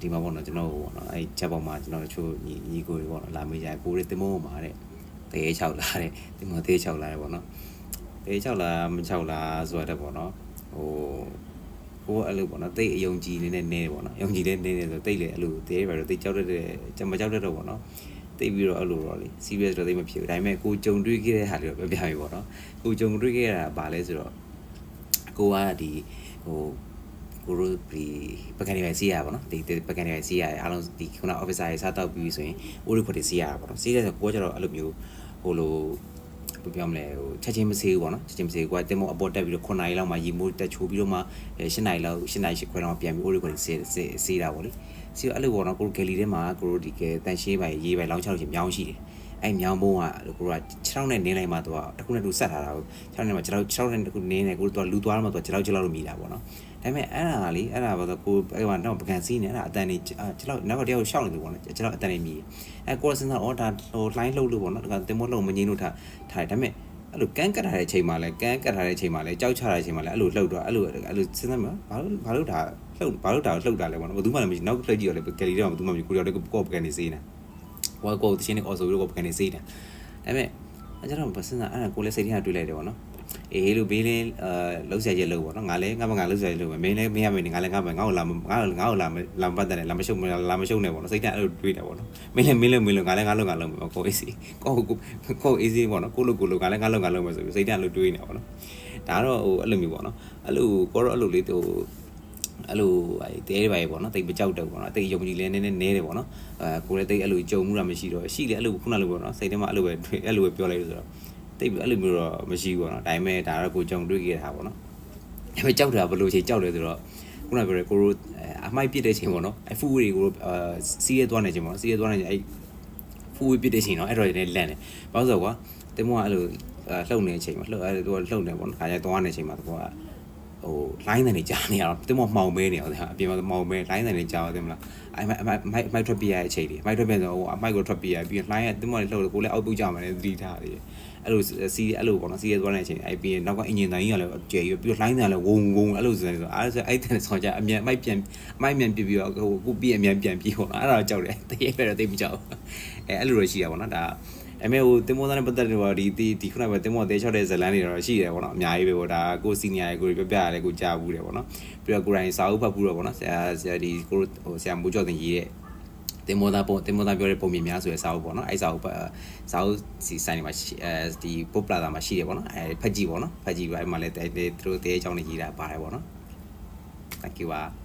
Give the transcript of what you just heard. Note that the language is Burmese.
ဒီမှာပေါ့နော်ကျွန်တော်ပေါ့နော်အဲ့ချက်ပေါ်မှာကျွန်တော်ချို့ညီညီကိုတွေပေါ့နော်လာမေးကြကိုတွေတင်မိုးမှာတဲ့တေး6လာတဲ့တင်မိုးတေး6လာတယ်ပေါ့နော်တေး6လာမ6လာဆိုရတဲ့ပေါ့နော်ဟိုကိုအဲ့လိုပေါ့နော်တိတ်အယုံကြည်နေနဲ့နေတယ်ပေါ့နော်ယုံကြည်တဲ့နေနေဆိုတိတ်လေအဲ့လိုတေးပဲတော့တိတ်ကြောက်တဲ့ချက်မကြောက်တဲ့တော့ပေါ့နော်တိတ်ပြီးတော့အဲ့လိုတော့လေ serious တော့တိတ်မဖြစ်ဘူးဒါပေမဲ့ကိုကြုံတွေ့ခဲ့တဲ့ဟာတွေတော့ပြောပြပြီပေါ့နော်ကိုကြုံတွေ့ခဲ့တာဘာလဲဆိုတော့ကိုကဒီဟို ကိုတို့ဒီပကန်တွေပဲစီးရပါတော့ဒီပကန်တွေပဲစီးရတယ်အားလုံးဒီခုန officer တွေစားတောက်ပြီးဆိုရင်ဦးရုပ်ခွက်တွေစီးရတာပေါ့နော်စီးရဆိုကိုကကျတော့အဲ့လိုမျိုးဟိုလိုဘယ်ပြောမလဲဟိုချက်ချင်းမစေးဘူးပေါ့နော်ချက်ချင်းမစေးဘူးကိုကတင်မအပေါ်တက်ပြီးတော့9နာရီလောက်မှရီမိုးတက်ချိုးပြီးတော့မှ10နာရီလောက်10နာရီခွဲလောက်ပြန်ပြီးဦးရုပ်ခွက်တွေစီးစီးစီးတာပေါ့လေစီးအဲ့လိုပေါ့နော်ကိုတို့ဂယ်လီထဲမှာကိုတို့ဒီကဲတန်ရှင်းပိုင်ရေးပိုင်လောင်းချောက်ချင်းမြောင်းရှိတယ် အဲ့မြောင်းဘုံကကိုက6ထောင်နဲ့နင်းလိုက်မှသူကတစ်ခုနဲ့သူဆက်ထားတာကို6ထောင်နဲ့မှ6ထောင်6ထောင်နဲ့တစ်ခုနင်းနေကိုတို့ကလူသွားတော့မှသူက6ထောင်6လောက်လို့မြည်တာပေါ့နော်ဒါပေမဲ့အဲ့ဒါကလေအဲ့ဒါဘာလို့ကိုအဲ့မှာတော့ပကံစီးနေအဲ့ဒါအတန်နေကျွန်တော်နောက်ကတယောက်ရှောက်နေတယ်ပေါ့နော်ကျွန်တော်အတန်နေမြည်အဲ့ကိုရစင်တော့အော်ဒါဟို line လှုပ်လို့ပေါ့နော်ဒါကတင်မလို့မငင်းလို့ထားထားတယ်ဒါပေမဲ့အဲ့လိုကန်းကတ်ထားတဲ့ချိန်မှာလဲကန်းကတ်ထားတဲ့ချိန်မှာလဲကြောက်ချတဲ့ချိန်မှာလဲအဲ့လိုလှုပ်တော့အဲ့လိုအဲ့လိုစဉ်းစားမှာဘာလို့ဘာလို့ဒါလှုပ်ဘာလို့ဒါလှုပ်တာလဲပေါ့နော်ဘယ်သူမှလည်းမရှိနောက်လှုပ်ကြည့်တော့လေကယ်လီတော့ဘယ်သူမှမရှိကိုရောတဲ့ကိုပကံနေစေးနေ ဟိုကိုတချင်းနဲ့အော်ဆိုပြီးတော့ပကံနေစေးနေဒါပေမဲ့အဲ့ကျတော့ဘယ်စဉ်းစားအဲ့ဒါကိုလည်းစိတ်ထဲကတွေးလိုက်တယ်ပေါ့နော်အေးလို့ဘေးလင်းအာလှုပ်ရှားချက်လုပ်ပေါ့နော်ငါလည်းငါမငါလှုပ်ရှားချက်လုပ်မယ်မင်းလည်းမင်းရမင်းငါလည်းငါမငါ့ကိုလာငါ့ကိုငါ့ကိုလာလာမပတ်တယ်လာမရှုပ်လာမရှုပ်နဲ့ပေါ့နော်စိတ်ဓာတ်အဲ့လိုတွေးတာပေါ့နော်မင်းလည်းမင်းလည်းမင်းလည်းငါလည်းငါလုပ်ငါလုပ်မယ်ကိုအေးစီကိုကိုကိုအေးစီပေါ့နော်ကိုလို့ကိုလို့ငါလည်းငါလုပ်ငါလုပ်မယ်ဆိုပြီးစိတ်ဓာတ်လို့တွေးနေတာပေါ့နော်ဒါတော့ဟိုအဲ့လိုမျိုးပေါ့နော်အဲ့လိုကိုတော့အဲ့လိုလေးဟို အဲ့လိုအဲတဲတွေပါရေပေါ့နော်တိတ်မကြောက်တော့ပေါ့နော်တိတ်ယုံကြည်လဲနည်းနည်းနဲတယ်ပေါ့နော်အဲကိုလည်းတိတ်အဲ့လိုကြုံမှုတာမရှိတော့ရှိလေအဲ့လိုခုနလိုပေါ့နော်စိတ်ထဲမှာအဲ့လိုပဲအဲ့လိုပဲပြောလိုက်လို့ဆိုတော့တိတ်ပြီးအဲ့လိုမျိုးတော့မရှိဘူးပေါ့နော်ဒါပေမဲ့ဒါတော့ကိုကြုံတွေ့ခဲ့တာပေါ့နော်ဒါပေမဲ့ကြောက်တာဘယ်လိုချိန်ကြောက်လဲဆိုတော့ခုနပြောရဲကိုရိုအမိုက်ပြစ်တဲ့ချိန်ပေါ့နော်အဖူးတွေကိုအာစီးရဲသွားနေချိန်ပေါ့စီးရဲသွားနေချိန်အဲ့ဖူးဝေးပြစ်တဲ့ချိန်တော့အဲ့တော့လည်းလန့်တယ်ဘာလို့ဆိုတော့ကွာတင်မောကအဲ့လိုလှုပ်နေတဲ့အချိန်မှာလှုပ်အဲ့သူကလှုပ်နေပေါ့နော်ခါကျသွားနေချိန်မှာသူက ဟို line တွေကြားနေရတော့တင်မောမှောင်မဲနေအောင်အပြင်မှာမှောင်မဲ line တွေကြားတယ်မလားအဲ့မိုက်မိုက်မိုက်ထွက်ပြရတဲ့အချိန်တွေမိုက်ထွက်ပြဆိုဟိုအမိုက်ကိုထွက်ပြရပြီး line ကတင်မောလည်းလှုပ်လို့ကိုလည်းအောက်ပုတ်ကြမှာလည်းသတိထားတယ်အဲ့လိုစီးအဲ့လိုပေါ့နော်စီးရဲသွားတဲ့အချိန်အဲ့ပြီးရင်နောက်ကအင်ဂျင်တိုင်းကြီးကလည်းကျယ်ပြီးပြီးတော့ line တွေကလည်းဝုံဝုံအဲ့လိုဆိုနေဆိုအဲ့ဒါအဲ့တဲ့ဆောင်းကြအမြန်အမိုက်ပြန်အမိုက်မြန်ပြပြီးတော့ဟိုခုပြီးအမြန်ပြန်ပြီးပေါ့နော်အဲ့ဒါတော့ကြောက်တယ်တကယ်ပဲတော့တိတ်မကြောက်အဲအဲ့လိုတော့ရှိတာပေါ့နော်ဒါ အမေဟိုတင်မောသားနဲ့ပတ်သက်တယ်ပေါ့ဒီဒီဒီခုနကတင်မောတဲချောက်တဲ့ဇလန်းတွေတော့ရှိတယ်ပေါ့နော်အများကြီးပဲပေါ့ဒါကိုစီနီယာကိုပြပြရတယ်ကိုကြားဘူးတယ်ပေါ့နော်ပြီးတော့ကိုရိုင်းစာအုပ်ဖတ်ဘူးတော့ပေါ့နော်ဆရာဆရာဒီကိုဟိုဆရာမိုးကျော်တင်ရေးတဲ့တင်မောသားပုံတင်မောသားပြောတဲ့ပုံမြင်များဆိုရယ်စာအုပ်ပေါ့နော်အဲ့စာအုပ်စာအုပ်စီဆိုင်တွေမှာအဲဒီ pop plaza မှာရှိတယ်ပေါ့နော်အဲဖက်ကြည့်ပေါ့နော်ဖက်ကြည့်ပါအဲ့မှာလည်းတဲသူတို့တဲအကြောင်းတွေရေးတာပါတယ်ပေါ့နော် thank you ပါ